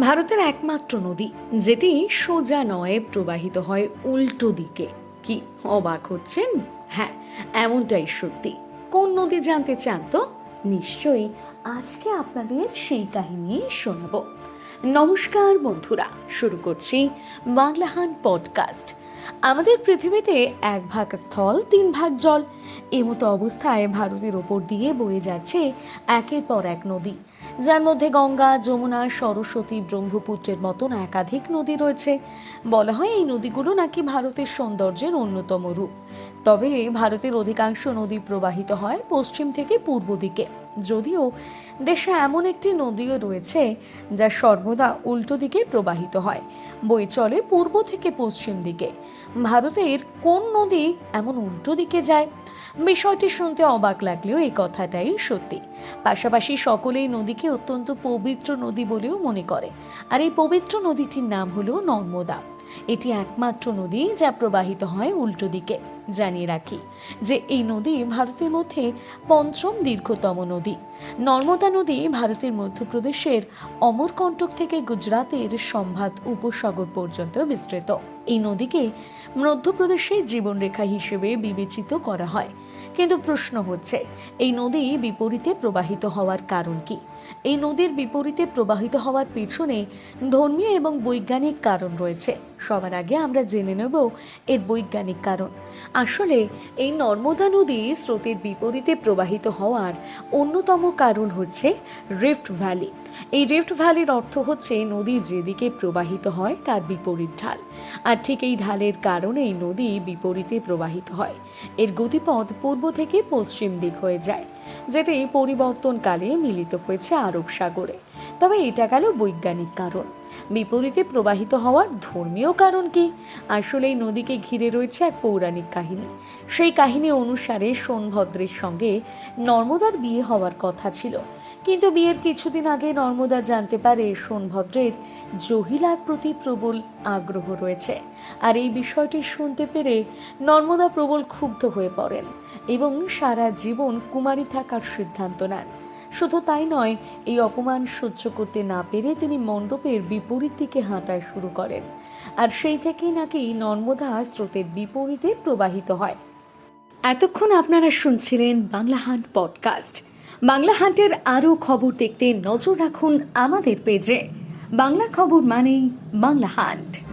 ভারতের একমাত্র নদী, যেটি সোজা নয়ে প্রবাহিত হয় উল্টো দিকে। কি অবাক হচ্ছেন? হ্যাঁ এমনটাই সত্যি। কোন নদী জানতে চান তো? নিশ্চয়ই আজকে আপনাদের সেই কাহিনী শোনাব। নমস্কার বন্ধুরা, শুরু করছি বাংলাহান পডকাস্ট। আমাদের পৃথিবীতে এক ভাগ স্থল, তিন ভাগ জল। এমতো অবস্থায় ভারতের ওপর দিয়ে বয়ে যাচ্ছে একের পর এক নদী। যার মধ্যে গঙ্গা, যমুনা, সরস্বতী, ব্রহ্মপুত্রের মতন একাধিক নদী রয়েছে। বলা হয় এই নদীগুলো নাকি ভারতের সৌন্দর্যের অন্যতম রূপ। তবে ভারতের অধিকাংশ নদী প্রবাহিত হয় পশ্চিম থেকে পূর্ব দিকে। যদিও দেশে এমন একটি নদীও রয়েছে যা সর্বদা উল্টো দিকে প্রবাহিত হয় বই চলে পূর্ব থেকে পশ্চিম দিকে। ভারতের কোন নদী এমন উল্টো দিকে যায়? বিষয়টি শুনতে অবাক লাগলেও এই কথাটাই সত্যি। পাশাপাশি সকলেই নদীকে অত্যন্ত পবিত্র নদী বলেও মনে করে। আর এই পবিত্র নদীটির নাম হলো নর্মদা। এটি একমাত্র নদী যা প্রবাহিত হয় উল্টো দিকে। জানিয়ে রাখি যে এই নদী ভারতের মধ্যে পঞ্চম দীর্ঘতম নদী। নর্মদা নদী ভারতের মধ্যপ্রদেশের অমরকণ্টক থেকে গুজরাতের সম্ভাত উপসাগর পর্যন্ত বিস্তৃত। এই নদীকে মধ্যপ্রদেশের জীবনরেখা হিসেবে বিবেচিত করা হয়। কিন্তু প্রশ্ন হচ্ছে, এই নদী বিপরীতে প্রবাহিত হওয়ার কারণ কি? এই নদীর বিপরীতে প্রবাহিত হওয়ার পিছনে ধর্মীয় এবং বৈজ্ঞানিক কারণ রয়েছে। সবার আগে আমরা জেনে নেব এর বৈজ্ঞানিক কারণ। আসলে এই নর্মদা নদী স্রোতের বিপরীতে প্রবাহিত হওয়ার অন্যতম কারণ হচ্ছে রিফট ভ্যালি এই রিফট ভ্যালির অর্থ হচ্ছে নদী যেদিকে প্রবাহিত হয় তার বিপরীত ঢাল। আর ঠিক এই ঢালের কারণে এই নদী বিপরীতে প্রবাহিত হয়। এর গতিপথ পূর্ব থেকে পশ্চিম দিক হয়ে যায়। যেটি পরিবর্তনকালে মিলিত হয়েছে আরব সাগরে। তবে এটা গেল বৈজ্ঞানিক কারণ। বিপরীতে প্রবাহিত হওয়ার ধর্মীয় কারণ কি? আসলে এই নদীকে ঘিরে রয়েছে এক পৌরাণিক কাহিনী। সেই কাহিনী অনুসারে সোনভদ্রের সঙ্গে নর্মদার বিয়ে হওয়ার কথা ছিল। কিন্তু বিয়ের কিছুদিন আগে নর্মদা জানতে পারে সোনভদ্রের জহিলার প্রতি প্রবল আগ্রহ রয়েছে। আর এই বিষয়টি শুনতে পেরে নর্মদা প্রবল ক্ষুব্ধ হয়ে পড়েন এবং সারা জীবন কুমারী থাকার সিদ্ধান্ত নেন। শুধু তাই নয়, এই অপমান সহ্য করতে না পেরে তিনি মণ্ডপের বিপরীত দিকে হাঁটা শুরু করেন। আর সেই থেকেই নাকি নর্মদা স্রোতের বিপরীতে প্রবাহিত হয়। এতক্ষণ আপনারা শুনছিলেন বাংলা হান্ট পডকাস্ট। বাংলা হান্টের আরও খবর দেখতে নজর রাখুন আমাদের পেজে। বাংলা খবর মানেই বাংলা হান্ট।